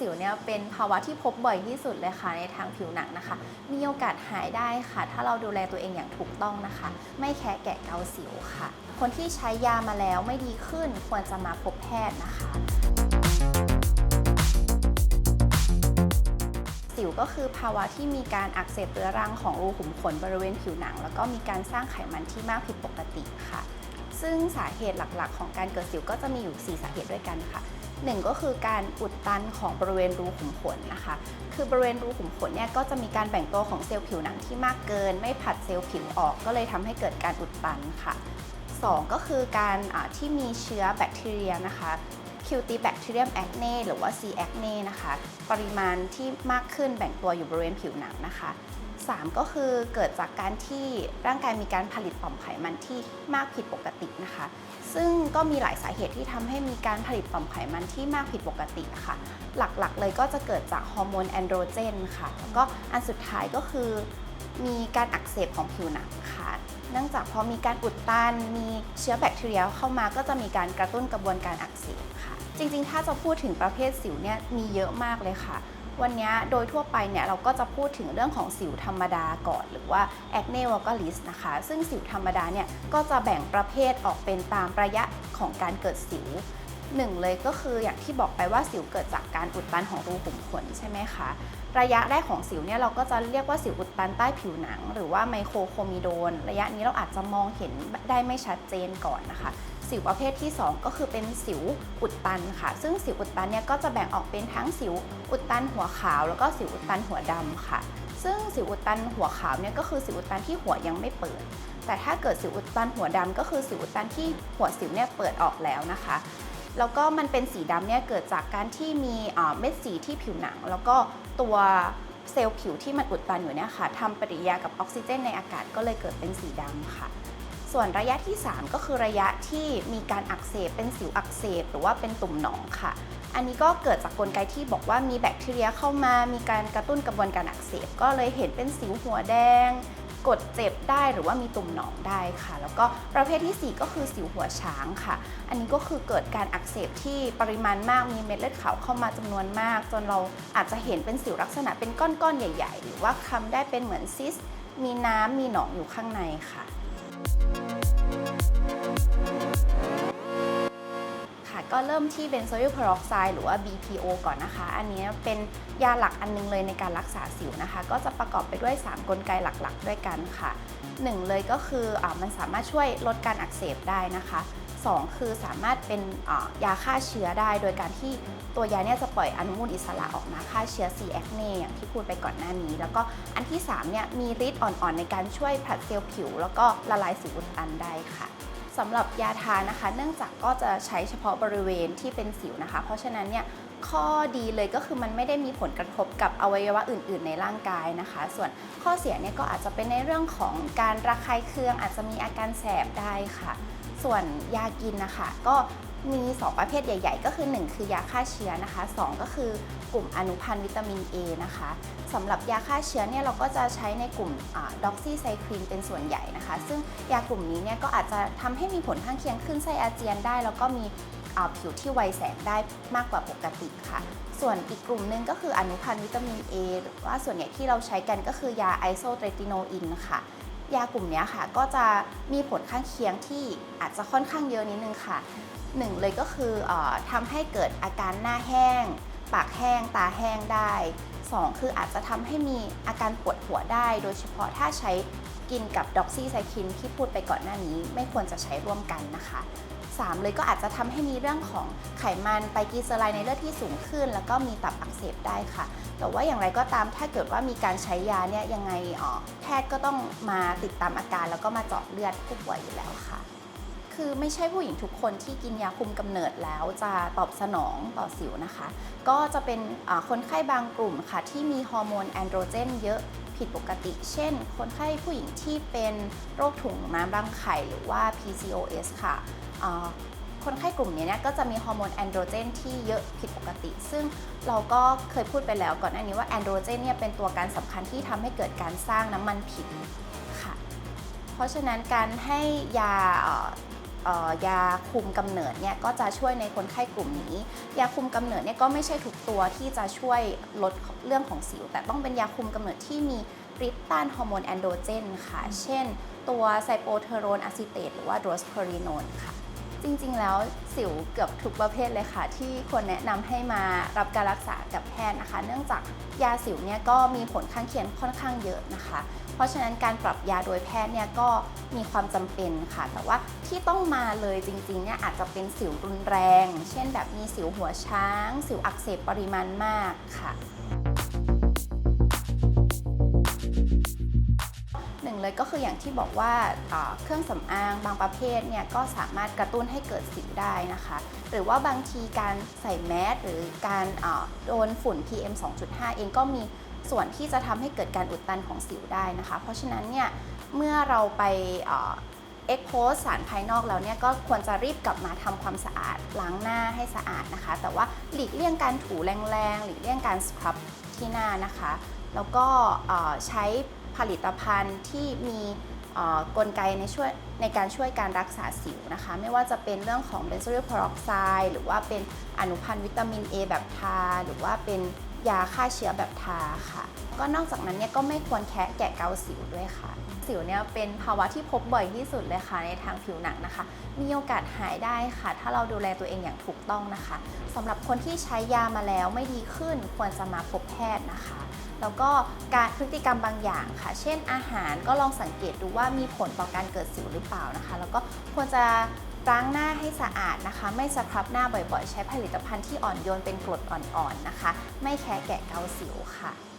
สิวเนี่ยเป็นภาวะที่พบบ่อยที่สุดเลยค่ะในทางผิวหนังนะคะ มีโอกาสหายได้ค่ะ ถ้าเราดูแลตัวเองอย่างถูกต้องนะคะ ไม่แค่แกะเกาสิวค่ะ คนที่ใช้ยามาแล้วไม่ดีขึ้นควรจะมาพบแพทย์นะคะสิวก็คือภาวะที่มีการอักเสบเรื้อรังของรูขุมขนบริเวณผิวหนัง แล้วก็มีการสร้างไขมันที่มากผิดปกติค่ะ ซึ่งสาเหตุหลักๆ ของการเกิดสิวก็จะมีอยู่ 4 สาเหตุด้วยกันค่ะ หนึ่งก็คือการอุดตันของบริเวณรูขุมขนนะคะ คือบริเวณรูขุมขนเนี่ยก็จะมีการแบ่งตัวของเซลล์ผิวหนังที่มากเกิน ไม่ผลัดเซลล์ผิวออกก็เลยทำให้เกิดการอุดตันค่ะ 2 ก็คือการที่มีเชื้อแบคทีเรียนะคะ Cutibacterium acne หรือว่า C acne นะคะ ปริมาณที่มากขึ้นแบ่งตัวอยู่บริเวณผิวหนังนะคะ 3 ก็คือเกิดจากการที่ร่างกายมีการผลิตต่อมไขมันที่มากผิดปกตินะคะ ซึ่งก็มีหลายสาเหตุที่ทำให้มีการผลิตต่อมไขมันที่มากผิดปกติะค่ะ หลักๆ เลยก็จะเกิดจากฮอร์โมนแอนโดรเจนค่ะ แล้วก็อันสุดท้ายก็คือ มีการอักเสบของผิวหนังค่ะ เนื่องจากพอมีการอุดตัน มีเชื้อแบคทีเรียเข้ามาก็จะมีการกระตุ้นกระบวนการอักเสบค่ะ จริงๆ ถ้าจะพูดถึงประเภทสิวเนี่ยมีเยอะมากเลยค่ะ วันนี้โดยทั่วไปเนี่ยเราก็จะพูดถึงเรื่องของสิวธรรมดาก่อนหรือว่า acne vulgaris นะคะ ซึ่งสิวธรรมดาเนี่ยก็จะแบ่งประเภทออกเป็นตามระยะของการเกิดสิวหนึ่งเลยก็คืออย่างที่บอกไปว่าสิวเกิดจากการอุดตันของรูขุมขนใช่ไหมคะ ระยะแรกของสิวเนี่ยเราก็จะเรียกว่าสิวอุดตันใต้ผิวหนัง หรือว่าไมโครโคมิโดน ระยะนี้เราอาจจะมองเห็นได้ไม่ชัดเจนก่อนนะคะ สิวประเภทที่ 2 ก็คือเป็นสิวอุดตันค่ะ ซึ่งสิวอุดตันเนี่ยก็จะแบ่งออกเป็นทั้งสิวอุดตันหัวขาว แล้วก็สิวอุดตันหัวดำค่ะ ซึ่งสิวอุดตันหัวขาวเนี่ยก็คือสิวอุดตันที่หัวยังไม่เปิด แต่ถ้าเกิดสิวอุดตันหัวดำก็คือสิวอุดตันที่หัวสิวเนี่ยเปิดออกแล้วนะคะแล้วก็มันเป็นสีดำเนี่ยเกิดจากการที่มีเม็ดสีที่ผิวหนัง แล้วก็ตัวเซลล์ผิวที่มันอุดตันอยู่เนี่ยค่ะทำปฏิกิริยากับออกซิเจนในอากาศก็เลยเกิดเป็นสีดำค่ะ ส่วนระยะที่ 3 ก็คือระยะที่มีการอักเสบเป็นสิวอักเสบ หรือว่าเป็นตุ่มหนองค่ะ อันนี้ก็เกิดจากกลไกที่บอกว่ามีแบคทีเรียเข้ามา มีการกระตุ้นกระบวนการอักเสบ ก็เลยเห็นเป็นสิวหัวแดง กดเจ็บได้หรือว่ามีตุ่มหนองได้ค่ะ แล้วก็ประเภททีสี่4 ก็คือสิวหัวช้างค่ะ อันนี้ก็คือเกิดการอักเสบที่ปริมาณมาก มีเม็ดเลือดขาวเข้ามาจำนวนมาก จนเราอาจจะเห็นเป็นสิวลักษณะเป็นก้อนๆใหญ่ ๆ หรือว่าคำได้เป็นเหมือนซิส มีน้ำมีหนองอยู่ข้างในค่ะ ก็เริ่มที่เบนโซอิลพอรอกไซด์หรือว่า BPO ก่อนนะคะ อันนี้เป็นยาหลักอันนึงเลยในการรักษาสิวนะคะ ก็จะประกอบไปด้วย 3 กลไกหลักๆ ด้วยกันค่ะหนึ่งเลยก็คืออมันสามารถช่วยลดการอักเสบได้นะคะสองคือสามารถเป็นยาฆ่าเชื้อได้โดยการที่ตัวยาเนี่ยจะปล่อยอนุมูลอิสระออกมาฆ่าเชื้อ C. acne อย่างที่พูดไปก่อนหน้านี้ แล้วก็อันที่สามเนี่ยมีฤทธิ์อ่อนๆในการช่วยผลัดเซลล์ผิว แล้วก็ละลายสิวอุดตันได้ค่ะ สำหรับยาทานะคะ เนื่องจากก็จะใช้เฉพาะบริเวณที่เป็นสิวนะคะ เพราะฉะนั้นเนี่ยข้อดีเลยก็คือมันไม่ได้มีผลกระทบกับอวัยวะอื่น ๆ ในร่างกายนะคะ ส่วนข้อเสียเนี่ยก็อาจจะเป็นในเรื่องของการระคายเคืองอาจจะมีอาการแสบได้ค่ะ ส่วนยากินนะคะ ก็ มี2ประเภทใหญ่ ๆ ก็คือ 1 คือยาฆ่าเชื้อนะคะ 2 ก็คือกลุ่มอนุพันธ์วิตามิน A นะคะสำหรับยาฆ่าเชื้อเนี่ยเราก็จะใช้ในกลุ่มด็อกซี่ไซคลีนเป็นส่วนใหญ่นะคะ ซึ่งยากลุ่มนี้เนี่ยก็อาจจะทำให้มีผลข้างเคียงขึ้นไส้อาเจียนได้ แล้วก็มีผิวที่ไวแสงได้มากกว่าปกติค่ะ ส่วนอีกกลุ่มนึงก็คืออนุพันธ์วิตามิน A หรือว่าส่วนใหญ่ที่เราใช้กันก็คือยาไอโซเตรติโนอินค่ะยากลุ่มนี้ค่ะก็จะมีผลข้างเคียงที่อาจจะค่อนข้างเยอะนิดนึงค่ะ หนึ่งเลยก็คืออทำให้เกิดอาการหน้าแห้ง ปากแห้ง ตาแห้งได้สองคืออาจจะทำให้มีอาการปวดหัวได้ โดยเฉพาะถ้าใช้กินกับด็อกซี่ไซคินที่พูดไปก่อนหน้านี้ ไม่ควรจะใช้ร่วมกันนะคะสามเลยก็อาจจะทำให้มีเรื่องของไขมันไตรกลีเซอไรด์ในเลือดที่สูงขึ้น แล้วก็มีตับอักเสบได้ค่ะ แต่ว่าอย่างไรก็ตามถ้าเกิดว่ามีการใช้ยาเนี่ยยังไงออแพทย์ก็ต้องมาติดตามอาการแล้วก็มาเจาะเลือดผู้ป่วยอยู่แล้วค่ะ คือไม่ใช่ผู้หญิงทุกคนที่กินยาคุมกำเนิดแล้วจะตอบสนองต่อสิวนะคะ ก็จะเป็นคนไข้บางกลุ่มค่ะ ที่มีฮอร์โมนแอนโดรเจนเยอะผิดปกติ เช่น คนไข้ผู้หญิงที่เป็นโรคถุงน้ำรังไข่หรือว่า PCOS ค่ะคนไข้กลุ่มนี้เนี่ยก็จะมีฮอร์โมนแอนโดรเจนที่เยอะผิดปกติ ซึ่งเราก็เคยพูดไปแล้วก่อนหน้านี้ว่าแอนโดรเจนเนี่ยเป็นตัวการสำคัญที่ทำให้เกิดการสร้างน้ำมันผิวค่ะ เพราะฉะนั้นการให้ยา ยาคุมกำเนิดเนี่ยก็จะช่วยในคนไข้กลุ่มนี้ ยาคุมกำเนิดเนี่ยก็ไม่ใช่ทุกตัวที่จะช่วยลดเรื่องของสิว แต่ต้องเป็นยาคุมกำเนิดที่มีฤทธิ์ต้านฮอร์โมนแอนโดรเจนค่ะ เช่น ตัวไซโปเทอโรนอะซิเตตหรือว่าโดรสเพอริโนนค่ะ จริงๆ แล้วสิวเกือบทุกประเภทเลยค่ะ ที่ควรแนะนำให้มารับการรักษากับแพทย์นะคะ เนื่องจากยาสิวเนี่ยก็มีผลข้างเคียงค่อนข้างเยอะนะคะ เพราะฉะนั้นการปรับยาโดยแพทย์เนี่ยก็มีความจำเป็นค่ะ แต่ว่าที่ต้องมาเลยจริงๆเนี่ยอาจจะเป็นสิวรุนแรง เช่นแบบมีสิวหัวช้าง สิวอักเสบปริมาณมากค่ะ เลยก็คืออย่างที่บอกว่าเครื่องสำอางบางประเภทเนี่ยก็สามารถกระตุ้นให้เกิดสิวได้นะคะ หรือว่าบางทีการใส่แมสหรือการโดนฝุ่น PM 2.5 เองก็มีส่วนที่จะทำให้เกิดการอุดตันของสิวได้นะคะ เพราะฉะนั้นเนี่ยเมื่อเราไปเอ็กโพสสารภายนอกแล้วเนี่ยก็ควรจะรีบกลับมาทำความสะอาดล้างหน้าให้สะอาดนะคะ แต่ว่าหลีกเลี่ยงการถูแรงๆหลีกเลี่ยงการสครับที่หน้านะคะ แล้วก็ใช้ ลิตภัณฑ์ที่มีกลไกในช่วยในการช่วยการรักษาสิวนะคะ ไม่ว่าจะเป็นเรื่องของเบนโซ y ิลพ r รอกไซด์หรือว่าเป็นอนุพันธ์วิตามิน A แบบทา หรือว่าเป็นยาฆ่าเชื้อแบบทาค่ะ ก็นอกจากนั้นเนี่ยก็ไม่ควรแคะแกะเกาสิวด้วยค่ะ สิวเนี่ยเป็นภาวะที่พบบ่อยที่สุดเลยค่ะในทางผิวหนังนะคะ มีโอกาสหายได้ค่ะ ถ้าเราดูแลตัวเองอย่างถูกต้องนะคะสำหรับคนที่ใช้ยามาแล้วไม่ดีขึ้นควรจะมาพบแพทย์นะคะ แล้วก็การพฤติกรรมบางอย่างค่ะ เช่นอาหารก็ลองสังเกตดูว่ามีผลต่อการเกิดสิวหรือเปล่านะคะ แล้วก็ควรจะล้างหน้าให้สะอาดนะคะ ไม่สครับหน้าบ่อยๆ ใช้ผลิตภัณฑ์ที่อ่อนโยนเป็นกรดอ่อนๆนะคะ ไม่แค่แกะเกาสิวค่ะ